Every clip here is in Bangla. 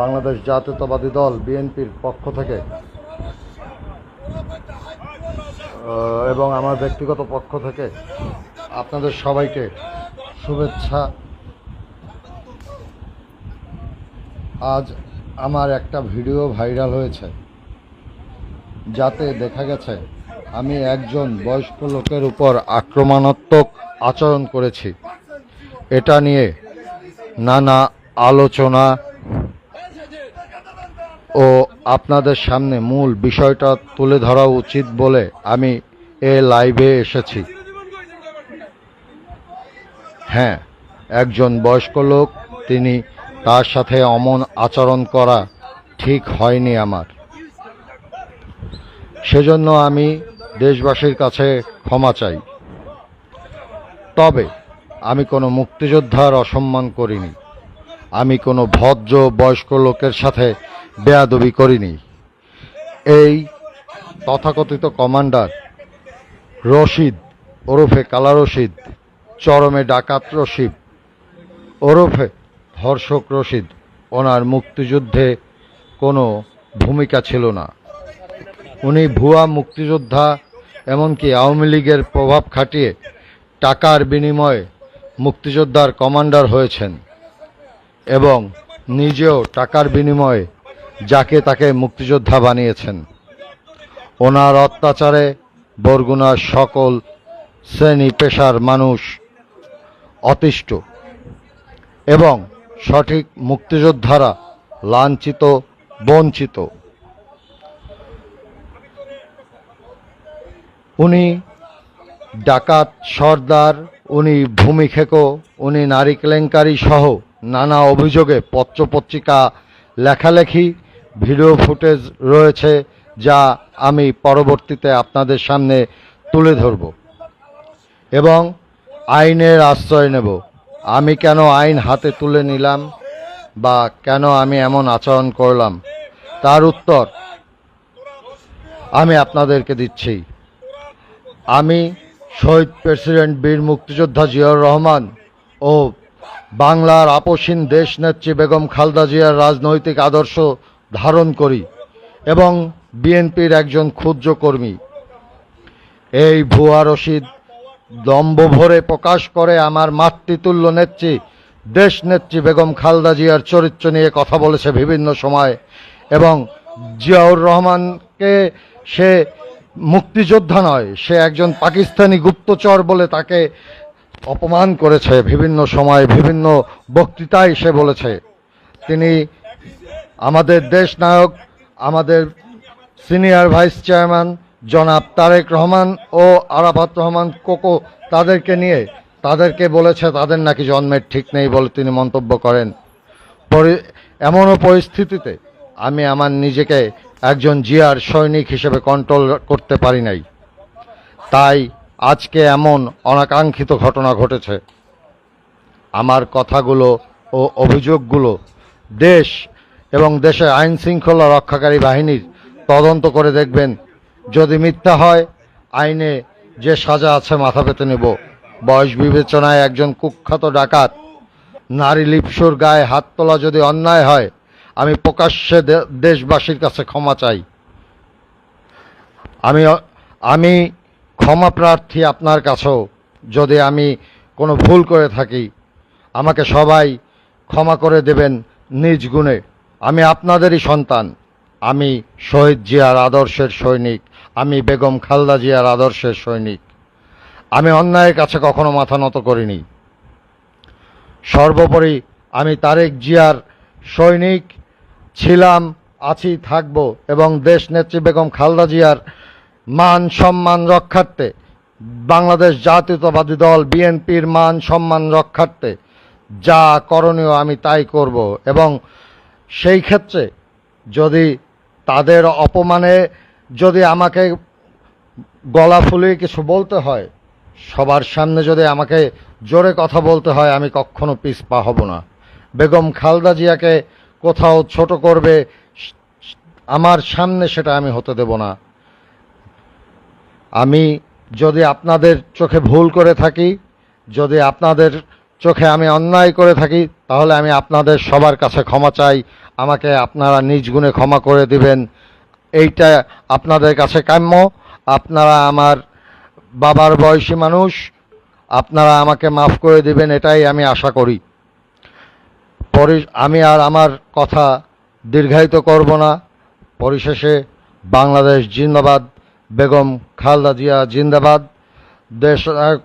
বাংলাদেশ জাতীয়তাবাদী দল বিএনপির পক্ষ থেকে। এবং আমার ব্যক্তিগত পক্ষ থেকে আপনাদের সবাইকে শুভেচ্ছা। আজ আমার একটা ভিডিও ভাইরাল হয়েছে, যাতে দেখা গেছে আমি একজন বয়স্ক লোকের উপর আক্রমণাত্মক আচরণ করেছি। এটা নিয়ে নানা আলোচনা ও আপনাদের সামনে মূল বিষয়টা তুলে ধরা উচিত বলে আমি এ লাইভে এসেছি। হ্যাঁ একজন বয়স্ক লোক, তিনি তার সাথে অমন আচরণ করা ঠিক হয়নি আমার। সেজন্য আমি দেশবাসীর কাছে ক্ষমা চাই। তবে আমি কোনো মুক্তিযোদ্ধার অসম্মান করিনি। আমি কোনো ভদ্র বয়স্ক লোকের সাথে বেয়াদবি করিনি। এই তথাকথিত কমান্ডার রশিদ, ওরফে কালা রশিদ, চরমে ডাকাত রশিদ, ওরফে ধর্ষক রশিদ, ওনার মুক্তিযুদ্ধে কোনো ভূমিকা ছিল না। উনি ভুয়া মুক্তিযোদ্ধা, এমনকি আওয়ামী লীগের প্রভাব খাটিয়ে টাকার বিনিময়ে মুক্তিযোদ্ধার কমান্ডার হয়েছেন। এবং নিজেও টাকার বিনিময়ে যাকে তাকে মুক্তিযোদ্ধা বানিয়েছেন। ওনার অত্যাচারে বরগুনার সকল শ্রেণি পেশার মানুষ অতিষ্ঠ এবং সঠিক মুক্তিযোদ্ধারা লাঞ্ছিত, বঞ্চিত। উনি ডাকাত সর্দার, উনি ভূমি খেকো উনি নারী কেলেঙ্কারি সহ নানা অভিযোগে পত্রপত্রিকা লেখালেখি, ভিডিও ফুটেজ রয়েছে যা আমি পরবর্তীতে আপনাদের সামনে তুলে ধরব এবং আইনের আশ্রয় নেব। আমি কেন আইন হাতে তুলে নিলাম বা কেন আমি এমন আচরণ করলাম? তার উত্তর আমি আপনাদেরকে দিচ্ছি। আমি শহীদ প্রেসিডেন্ট বীর মুক্তিযোদ্ধা জিয়াউর রহমান ও বাংলার আপসীন দেশ নেত্রী বেগম খালদা জিয়ার রাজনৈতিক আদর্শ ধারণ করি এবং বিএনপির একজন ক্ষুদ্র কর্মী। এই ভুয়া রশিদ দম্ভ ভরে প্রকাশ করে আমার মাতৃতুল্য নেত্রী দেশ নেত্রী বেগম খালদা জিয়ার চরিত্র নিয়ে কথা বলেছে বিভিন্ন সময় এবং জিয়াউর রহমানকে সে মুক্তিযোদ্ধা নয়, সে একজন পাকিস্তানি গুপ্তচর বলে তাকে অপমান করেছে বিভিন্ন সময়, বিভিন্ন বক্তৃতায় সে বলেছে। তিনি আমাদের দেশ নায়ক, আমাদের সিনিয়র ভাইস চেয়ারম্যান জনাব তারেক রহমান ও আরাফাত রহমান কোকো তাদেরকে নিয়ে তাদেরকে বলেছে, তাদের নাকি জন্মের ঠিক নেই বলে তিনি মন্তব্য করেন। এমনও পরিস্থিতিতে আমি আমার নিজেকে একজন জিয়ার সৈনিক হিসেবে কন্ট্রোল করতে পারি নাই। তাই আজকে এমন অনাকাঙ্ক্ষিত ঘটনা ঘটেছে। আমার কথাগুলো ও অভিযোগগুলো দেশ এবং দেশের আইন শৃঙ্খলা রক্ষাকারী বাহিনীর তদন্ত করে দেখবেন। যদি মিথ্যা হয়, আইনে যে সাজা আছে মাথা পেতে নেব। বয়স বিবেচনায় একজন কুখ্যাত ডাকাত, নারী লিপসুর গায়ে হাত তোলা যদি অন্যায় হয়, আমি প্রকাশ্যে দেশবাসীর কাছে ক্ষমা চাই। আমি আমি ক্ষমা প্রার্থী আপনার কাছেও যদি আমি কোনো ভুল করে থাকি, আমাকে সবাই ক্ষমা করে দেবেন নিজ গুণে। আমি আপনাদেরই সন্তান। আমি শহীদ জিয়ার আদর্শের সৈনিক। আমি বেগম খালদা জিয়ার আদর্শের সৈনিক। আমি অন্যায়ের কাছে কখনো মাথা নত করিনি। সর্বোপরি আমি তারেক জিয়ার সৈনিক ছিলাম, আছি, থাকব এবং দেশ নেত্রী বেগম খালদা জিয়ার মান সম্মান রক্ষার্থে, বাংলাদেশ জাতীয়তাবাদী দল বিএনপির মান সম্মান রক্ষার্থে যা করণীয় আমি তাই করব এবং সেই ক্ষেত্রে যদি তাদের অপমানে যদি আমাকে গলা ফুলিয়ে কিছু বলতে হয়, সবার সামনে যদি আমাকে জোরে কথা বলতে হয়, আমি কখনো পিছপা হব না। বেগম খালদা জিয়াকে কোথাও ছোট করবে, আমার সামনে সেটা আমি হতে দেব না। আমি যদি আপনাদের চোখে ভুল করে থাকি, যদি আপনাদের চোখে আমি অন্যায় করে থাকি, তাহলে আমি আপনাদের সবার কাছে ক্ষমা চাই। আমাকে আপনারা নিজ গুণে ক্ষমা করে দিবেন। এইটা আপনাদের কাছে কাম্য। আপনারা আমার বাবার বয়সী মানুষ। আপনারা আমাকে মাফ করে দিবেন, এটাই আমি আশা করি। পরি, আমি আর আমার কথা দীর্ঘায়িত করব না। পরিশেষে বাংলাদেশ জিন্দাবাদ। বেগম খালদা জিয়া জিন্দাবাদ। দেশনায়ক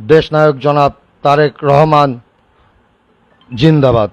দেশনায়ক জনাব তারেক রহমান জিন্দাবাদ।